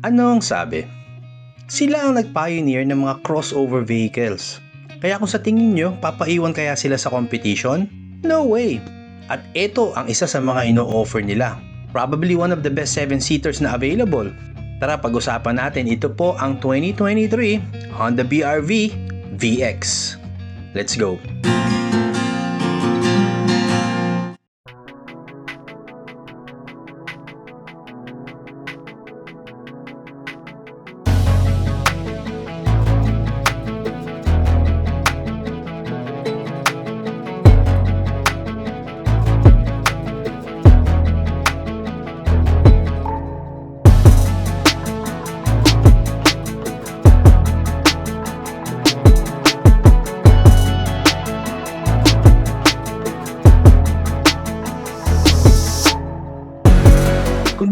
Ano ang sabi? Sila ang nag-pioneer ng mga crossover vehicles. Kaya kung sa tingin nyo, papaiwan kaya sila sa competition? No way! At ito ang isa sa mga ino-offer nila. Probably one of the best 7-seaters na available. Tara pag-usapan natin ito po ang 2023 Honda BRV VX. Let's go! Kung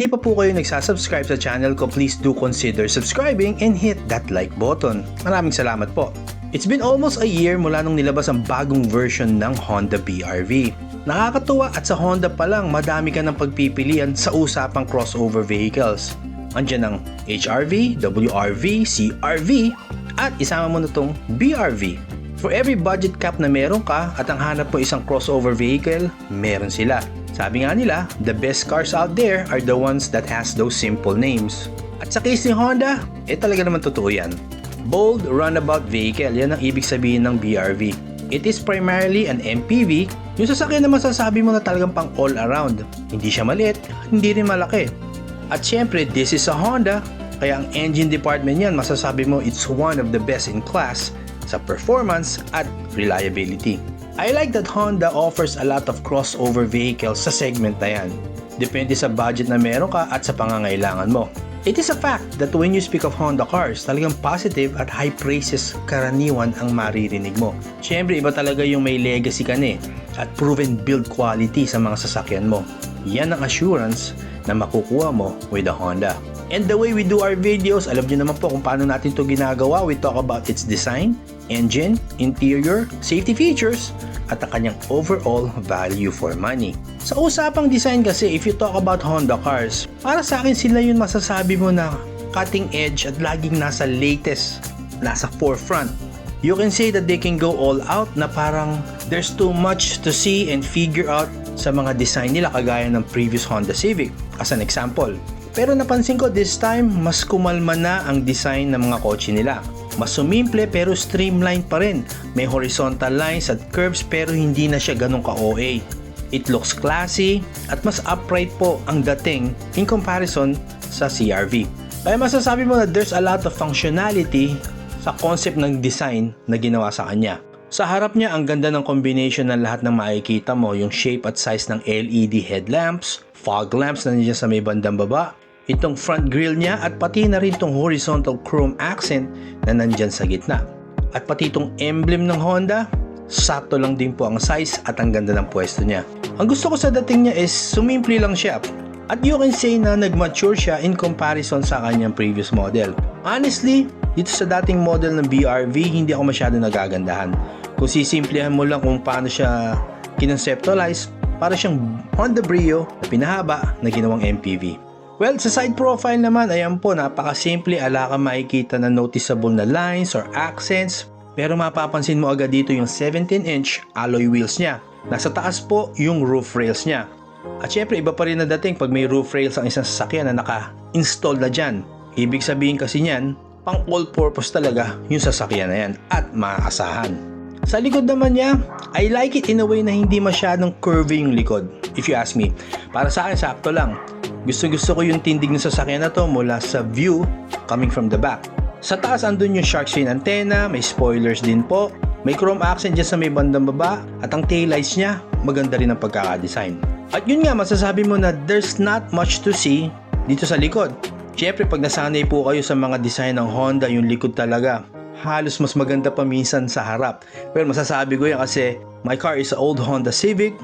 pa po kayo nagsasubscribe sa channel ko, please do consider subscribing and hit that like button. Maraming salamat po. It's been almost a year mula nung nilabas ang bagong version ng Honda BRV. Nakakatuwa at sa Honda pa lang madami ka ng pagpipilian sa usapang crossover vehicles. Andiyan ang HRV, WRV, CRV, at isama mo na tong BRV. For every budget cap na meron ka at ang hanap mo isang crossover vehicle, meron sila. Sabi nga nila, the best cars out there are the ones that has those simple names. At sa case ni Honda, eh talaga naman totoo yan. Bold Runabout Vehicle, yan ang ibig sabihin ng BRV. It is primarily an MPV, yung sasakyan na masasabi mo na talagang pang all around. Hindi siya maliit, hindi rin malaki. At syempre, this is a Honda, kaya ang engine department niyan masasabi mo it's one of the best in class sa performance at reliability. I like that Honda offers a lot of crossover vehicles sa segment na yan. Depende sa budget na meron ka at sa pangangailangan mo. It is a fact that when you speak of Honda cars, talagang positive at high praises karaniwan ang maririnig mo. Siyempre, iba talaga yung may legacy ka eh, at proven build quality sa mga sasakyan mo. Yan ang assurance na makukuha mo with the Honda. And the way we do our videos, alam nyo naman po kung paano natin to ginagawa. We talk about its design, engine, interior, safety features, at ang kanyang overall value for money. Sa usapang design kasi, if you talk about Honda cars, para sa akin sila yun masasabi mo na cutting edge at laging nasa latest, nasa forefront. You can say that they can go all out na parang there's too much to see and figure out sa mga design nila kagaya ng previous Honda Civic as an example. Pero napansin ko this time, mas kumalma na ang design ng mga kotse nila. Mas sumimple pero streamlined pa rin. May horizontal lines at curves pero hindi na siya ganun ka-OA. It looks classy at mas upright po ang dating in comparison sa CRV. Kaya masasabi mo na there's a lot of functionality sa concept ng design na ginawa sa kanya. Sa harap niya, ang ganda ng combination ng lahat ng makikita mo, yung shape at size ng LED headlamps, fog lamps na nandiyan sa may bandang baba, itong front grille niya at pati na rin itong horizontal chrome accent na nandyan sa gitna. At pati itong emblem ng Honda, sakto lang din po ang size at ang ganda ng pwesto niya. Ang gusto ko sa dating niya is sumimple lang siya. At you can say na nag-mature siya in comparison sa kanyang previous model. Honestly, dito sa dating model ng BRV, hindi ako masyado nagagandahan. Kung sisimplihan mo lang kung paano siya kinonceptualize, para siyang Honda Brio na pinahaba na ginawang MPV. Well, sa side profile naman, ayan po, napakasimple, ala ka makikita na noticeable na lines or accents, pero mapapansin mo agad dito yung 17-inch alloy wheels niya. Nasa taas po yung roof rails niya. At syempre, iba pa rin na dating pag may roof rails ang isang sasakyan na naka-install na dyan. Ibig sabihin kasi niyan, pang all-purpose talaga yung sasakyan na yan at maaasahan. Sa likod naman niya, I like it in a way na hindi masyadong curvy yung likod. If you ask me, para sa akin sakto lang. Gusto gusto ko yung tindig ng sasakyan na to mula sa view coming from the back. Sa taas andun yung shark fin antenna, may spoilers din po, may chrome accent dyan sa may bandang baba, at ang taillights niya, maganda rin ang pagkakadesign. At yun nga, masasabi mo na there's not much to see dito sa likod. Siyempre, pag nasanay po kayo sa mga design ng Honda, yung likod talaga, halos mas maganda pa minsan sa harap. Pero masasabi ko yan kasi my car is an old Honda Civic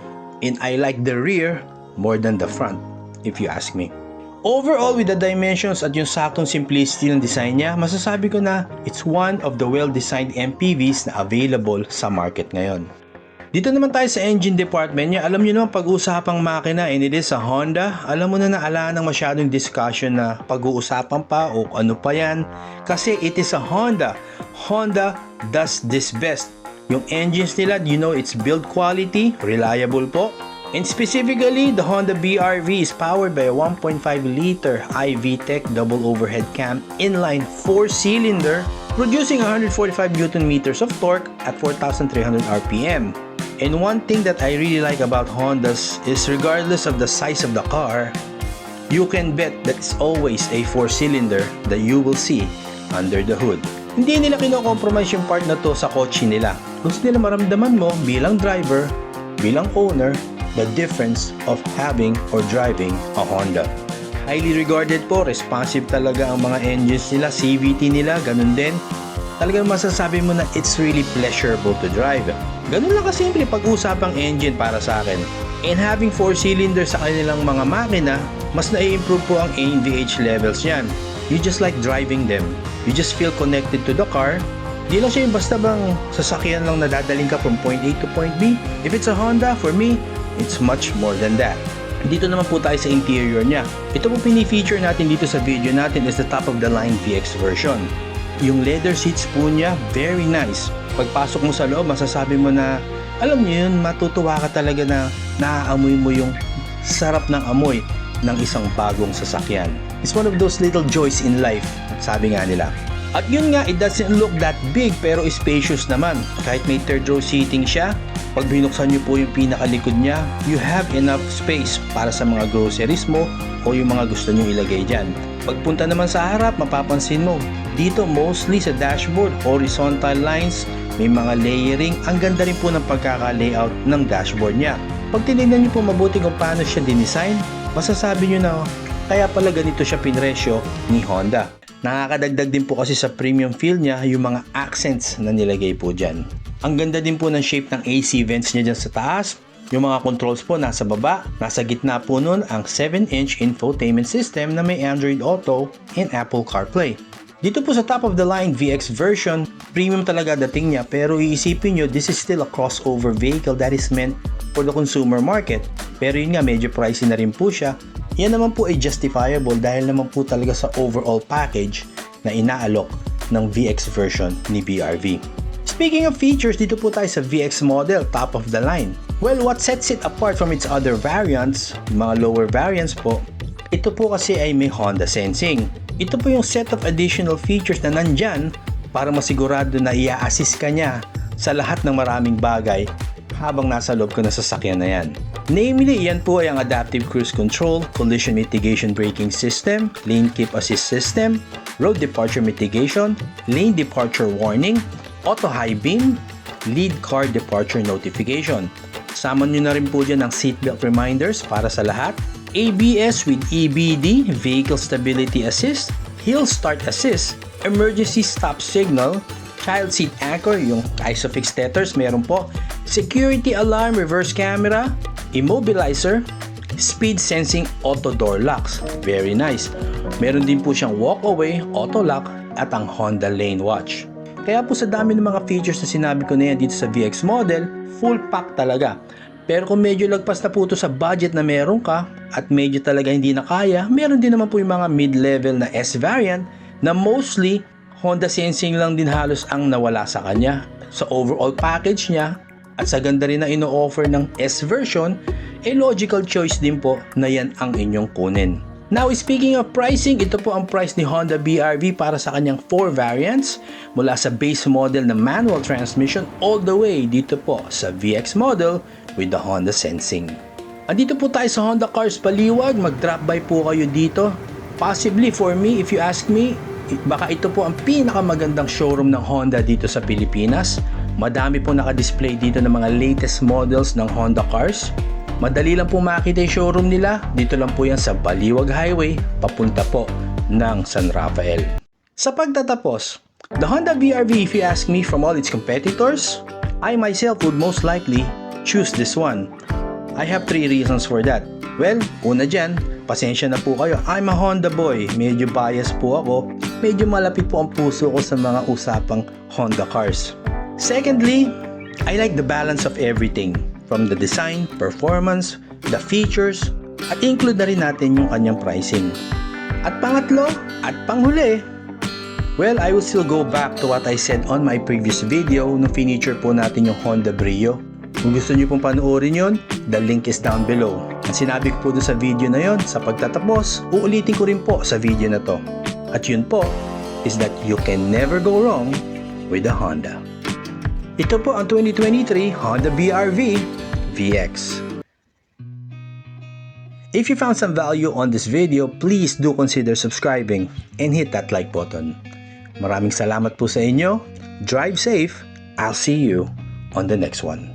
and I like the rear more than the front, if you ask me. Overall, with the dimensions at yung saktong simplicity ng design niya, masasabi ko na it's one of the well-designed MPVs na available sa market ngayon. Dito naman tayo sa engine department niya. Alam niyo naman pag-usapang makina and it is a Honda. Alam mo na na ala ng masyadong discussion na pag-uusapan pa o ano pa yan. Kasi it is a Honda. Honda does this best. Yung engines nila, you know its build quality, reliable po. And specifically, the Honda BRV is powered by a 1.5 liter iVTEC double overhead cam inline 4-cylinder producing 145 Newton meters of torque at 4,300 RPM. And one thing that I really like about Hondas is regardless of the size of the car, you can bet that it's always a 4-cylinder that you will see under the hood. Hindi nila kino-compromise yung part na to sa kotse nila. Gusto nila maramdaman mo bilang driver, bilang owner, the difference of having or driving a Honda. Highly regarded po, responsive talaga ang mga engines nila, CVT nila, ganun din. Talagang masasabi mo na it's really pleasurable to drive. Ganun lang kasimple pag-usapang engine para sa akin. And having 4 cylinders sa kanilang mga makina, mas na-improve po ang ANVH levels niyan. You just like driving them. You just feel connected to the car. Di lang siya yung basta bang sasakyan lang na dadaling ka from point A to point B. If it's a Honda, for me, it's much more than that. Dito naman po tayo sa interior niya. Ito po pini-feature natin dito sa video natin is the top of the line VX version. Yung leather seats po niya, very nice. Pagpasok mo sa loob, masasabi mo na, alam niyo yun, matutuwa ka talaga na naaamoy mo yung sarap ng amoy ng isang bagong sasakyan. It's one of those little joys in life, sabi nga nila. At yun nga, it doesn't look that big pero spacious naman. Kahit may third row seating siya, pag binuksan niyo po yung pinakalikod niya, you have enough space para sa mga groceries mo o yung mga gusto niyo ilagay dyan. Pagpunta naman sa harap, mapapansin mo, dito mostly sa dashboard, horizontal lines, may mga layering, ang ganda rin po ng pagkaka-layout ng dashboard niya. Pag tinignan niyo po mabuti kung paano siya dinesign, masasabi niyo na kaya pala ganito siya pinresyo ni Honda. Nakakadagdag din po kasi sa premium feel niya yung mga accents na nilagay po dyan. Ang ganda din po ng shape ng AC vents niya dyan sa taas. Yung mga controls po nasa baba. Nasa gitna po nun ang 7-inch infotainment system na may Android Auto and Apple CarPlay. Dito po sa top of the line VX version, premium talaga dating niya pero iisipin nyo this is still a crossover vehicle that is meant for the consumer market. Pero yun nga medyo pricey na rin po siya. Yan naman po ay justifiable dahil naman po talaga sa overall package na inaalok ng VX version ni BRV. Speaking of features, dito po tayo sa VX model, top of the line. Well, what sets it apart from its other variants, mga lower variants po, ito po kasi ay may Honda Sensing. Ito po yung set of additional features na nandyan para masigurado na i-assist ka niya sa lahat ng maraming bagay habang nasa loob ko na sasakyan na yan. Namely, yan po ay ang Adaptive Cruise Control, Collision Mitigation Braking System, Lane Keep Assist System, Road Departure Mitigation, Lane Departure Warning, Auto High Beam, Lead Car Departure Notification. Sama nyo na rin po dyan ang seatbelt reminders para sa lahat, ABS with EBD, Vehicle Stability Assist, Hill Start Assist, Emergency Stop Signal, Child Seat Anchor, yung Isofix tethers, meron po, Security Alarm Reverse Camera, Immobilizer, Speed Sensing Auto Door Locks. Very nice. Meron din po siyang walk away, auto lock, at ang Honda Lane Watch. Kaya po sa dami ng mga features na sinabi ko na yan dito sa VX model, full pack talaga. Pero kung medyo lagpas na po ito sa budget na meron ka at medyo talaga hindi na kaya, meron din naman po yung mga mid-level na S variant na mostly Honda Sensing lang din halos ang nawala sa kanya. Sa overall package niya at sa ganda rin na ino-offer ng S version, a logical choice din po na yan ang inyong kunin. Now, speaking of pricing, ito po ang price ni Honda BRV para sa kanyang 4 variants mula sa base model na manual transmission all the way dito po sa VX model with the Honda Sensing. Andito po tayo sa Honda Cars Paliwag, mag-drop by po kayo dito. Possibly for me, if you ask me, baka ito po ang pinakamagandang showroom ng Honda dito sa Pilipinas. Madami po naka-display dito ng mga latest models ng Honda Cars. Madali lang po makita yung showroom nila. Dito lang po yan sa Baliwag Highway, papunta po ng San Rafael. Sa pagtatapos, the Honda BRV if you ask me from all its competitors, I myself would most likely choose this one. I have three reasons for that. Well, una dyan, pasensya na po kayo. I'm a Honda boy. Medyo biased po ako. Medyo malapit po ang puso ko sa mga usapang Honda cars. Secondly, I like the balance of everything from the design, performance, the features, at include na rin natin yung kanyang pricing. At pangatlo, at panghuli, well, I will still go back to what I said on my previous video nung feature po natin yung Honda Brio. Kung gusto niyo pong panoorin yon, the link is down below. Ang sinabi ko po doon sa video na yon, sa pagtatapos, uulitin ko rin po sa video na to. At yun po, is that you can never go wrong with a Honda. Ito po ang 2023 Honda BRV VX. If you found some value on this video, please do consider subscribing and hit that like button. Maraming salamat po sa inyo. Drive safe. I'll see you on the next one.